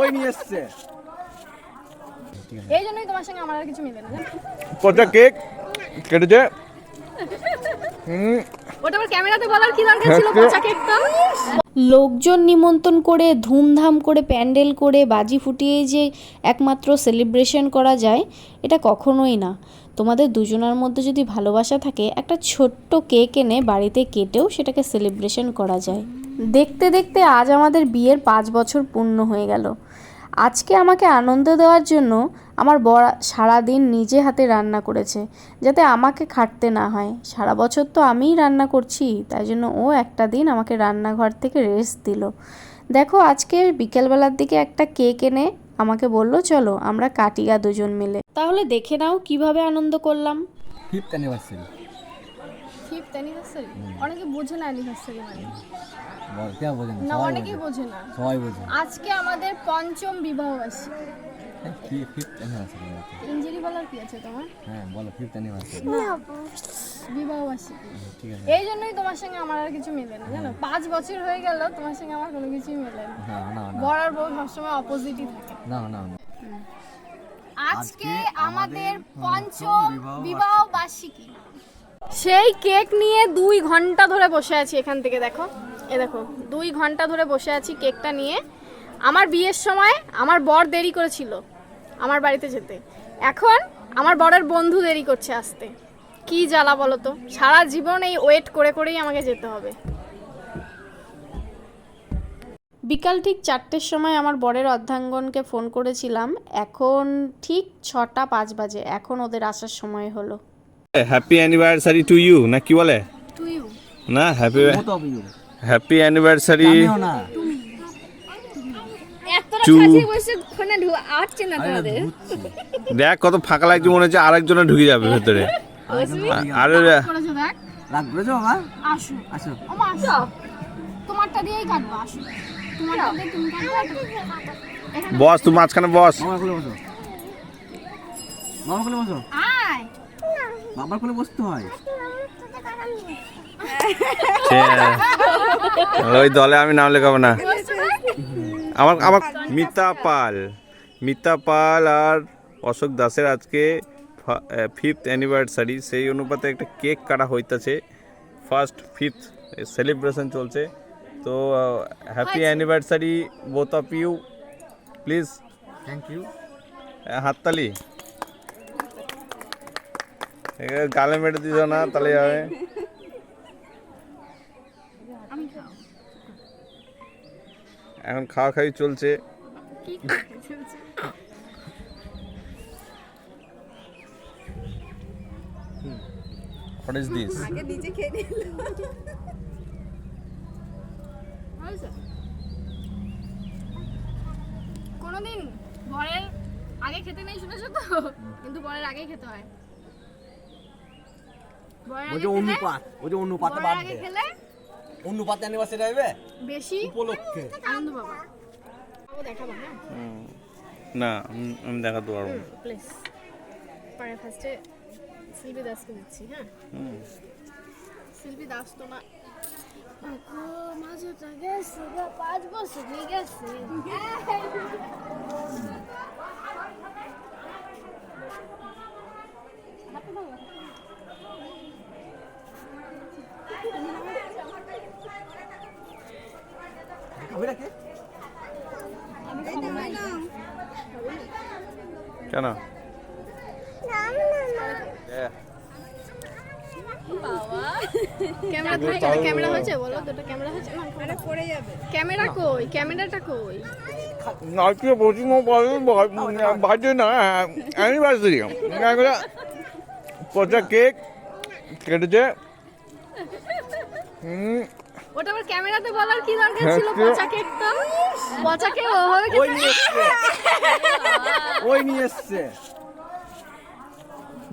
ওই নিয়ে এসছে। এই জন্যই তোমার সঙ্গে আমার আর কিছু মিলে না? কটা কেক? কেটেছে? ওটা আবার ক্যামেরাতে বলার কি দরকার ছিল? পচা কেকটা? লোকজন নিমন্ত্রণ করে ধুমধাম করে প্যান্ডেল করে বাজি ফুটিয়ে যে একমাত্র সেলিব্রেশন করা যায় এটা কখনোই না। তোমাদের দুজনের মধ্যে যদি ভালোবাসা থাকে একটা ছোট্ট কেক এনে বাড়িতে কেটেও সেটাকে সেলিব্রেশন করা যায়। দেখতে দেখতে আজ আমাদের বিয়ের পাঁচ বছর পূর্ণ হয়ে গেল। আজকে আমাকে আনন্দ দেওয়ার জন্য আমার বর সারাদিন নিজে হাতে রান্না করেছে, যাতে আমাকে খাটতে না হয়। সারা বছর তো আমিই রান্না করছি, তাই জন্য ও একটা দিন আমাকে রান্নাঘর থেকে রেস্ট দিল। দেখো, আজকে বিকেলবেলার দিকে একটা কেক এনে আমাকে বলল, চলো, আমরা কাটিয়া দুজন মিলে। তাহলে দেখে নাও কীভাবে আনন্দ করলাম। ফিফথ অ্যানিভার্সারি অনেকে বোঝে না অ্যানিভার্সারি মানে না? অনেকেই বোঝে। না। সবাই বোঝে। আজকে আমাদের পঞ্চম বিবাহ বার্ষিকী হ্যাঁ, কি ফিফথ অ্যানিভার্সারি ইঞ্জিরি বলার কি আছে তোমার? হ্যাঁ বলো ফিফথ অ্যানিভার্সারি বিবাহ বার্ষিকী এই জন্যই তোমার সঙ্গে আমার আর কিছু মেলে না জানো? পাঁচ বছর হয়ে গেল তোমার সঙ্গে আমার কোনো কিছুই মেলে না। আর বউ সবসময় অপোজিটই থাকে। না না না। আজকে আমাদের পঞ্চম বিবাহ বার্ষিকী সেই কেক নিয়ে দুই ঘণ্টা ধরে বসে আছি এখান থেকে, দেখো। এ দেখো, দুই ঘণ্টা ধরে বসে আছি কেকটা নিয়ে। আমার বিয়ের সময় আমার বর দেরি করেছিল আমার বাড়িতে যেতে। এখন আমার বরের বন্ধু দেরি করছে আসতে। কি জ্বালা বলো তো? সারা জীবন এই ওয়েট করে করেই আমাকে যেতে হবে। বিকাল ঠিক চারটের সময় আমার বরের অর্ধাঙ্গনকে ফোন করেছিলাম। এখন ঠিক ছটা পাঁচ বাজে। এখন ওদের আসার সময় হলো। হ্যাপি অ্যানিভার্সারি টু ইউ না কি বলে? না হ্যাপি হ্যাপি অ্যানিভার্সারি দেখ কত ফাঁকা লাগছে মনে হচ্ছে আরেকজনে ঢুকে যাবে ভেতরে। আরে করেছ দেখ। রাগ করেছ বাবা? আসো। আসো। ও মা আসো। তোমারটা দিয়েই কাটবো আসো। তোমারটা দিয়ে তুমি বস তুই মাঝখানে বস। বসো মামার কোলে বসো আয় বাবার কোলে বসতে হয়। ওই দলে আমি নাম লেখাবো না। আমার আমার মিতা পাল। মিতা পাল আর অশোক দাসের আজকে ফিফথ অ্যানিভার্সারি সেই অনুপাতে একটা কেক কাটা হইতেছে। ফার্স্ট ফিফথ সেলিব্রেশন চলছে। তো happy anniversary both of you please thank you হাততালি। গালে মেটে দিছ না তাহলে যাবে। এখন খাওয়া খাওয়ি চলছে। কি করতে চলছে? হোয়াট ইজ দিস হয়েছে? কোনোদিন বরের আগে খেতে নেই শুনেছো তো? কিন্তু বরের আগেই খেতে হয়। আগে বলছে অনুপাত বলছে অনুপাতে বাদ দে। খেলে? অনুপাতে অ্যানিভার্সারি হবে? বেশি? উপলক্ষে। আনন্দ দেখাবো হ্যাঁ? না আমি- আমি দেখাতে পারব না। প্লিজ পরে ফার্স্টে শিল্পী দাসকে দিচ্ছি হ্যাঁ? শিল্পী দাস তো না। মাঝেটা গেছে পাঁচ বছর হয়ে গেছে। কেন? ক্যামেরা থাকে কেন ক্যামেরা হয়েছে? বলো দুটো ক্যামেরা হয়েছে? না ক্যামেরা পড়ে যাবে। ক্যামেরা কই? ক্যামেরাটা কই? আজকে পঁচিশ বাজে না অ্যানিভার্সারি পচা কেক কেটেছে। হুম। ওটা আবার ক্যামেরাতে বলার কি দরকার ছিল? হ্যাঁ, পচা কেকটা পচা কেক ওভাবে ওই নিয়ে এসছে। ওই নিয়ে এসছে।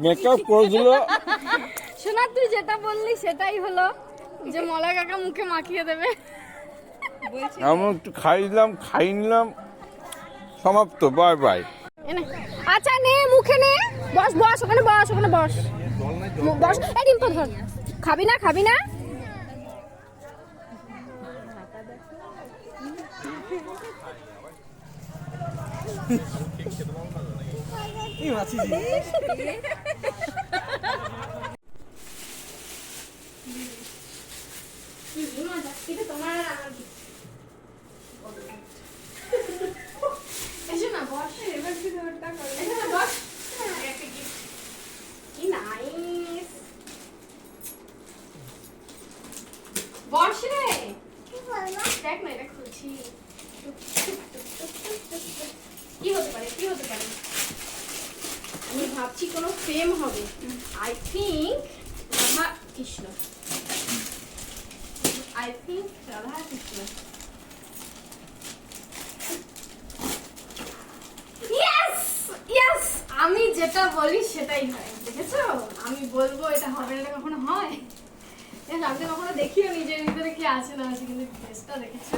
মেকআপ করেছিল। শোনা তুই যেটা বললি সেটাই হলো যে মলা কাকা মুখে মাখিয়ে দেবে। আমি একটু খাই দিলাম খাই নিলাম। সমাপ্ত বাই বাই। আচ্ছা নে মুখে নে। বস বস ওখানে বস ওখানে বস। বস। এই ডিম্পল ধর। খাবি না খাবি না কি মাছিস এটা তোমার আর আমার gift। এসো না বস এবার কি ওটা করো এসো না বস একটা gift। কি নাইস বস রে। দেখ না এটা খুলছি। কি হতে পারে? কি হতে পারে? আমি ভাবছি কোনো ফ্রেম হবে। I think Radha Krishna I think Radha Krishna আমি যেটা বলি সেটাই হয়, দেখেছ? আমি বলব এটা হবে না কখনো হয়। আমি কখনো দেখিও নি যে ভিতরে কি আছে না আছে, কিন্তু টেস্টটা দেখেছ।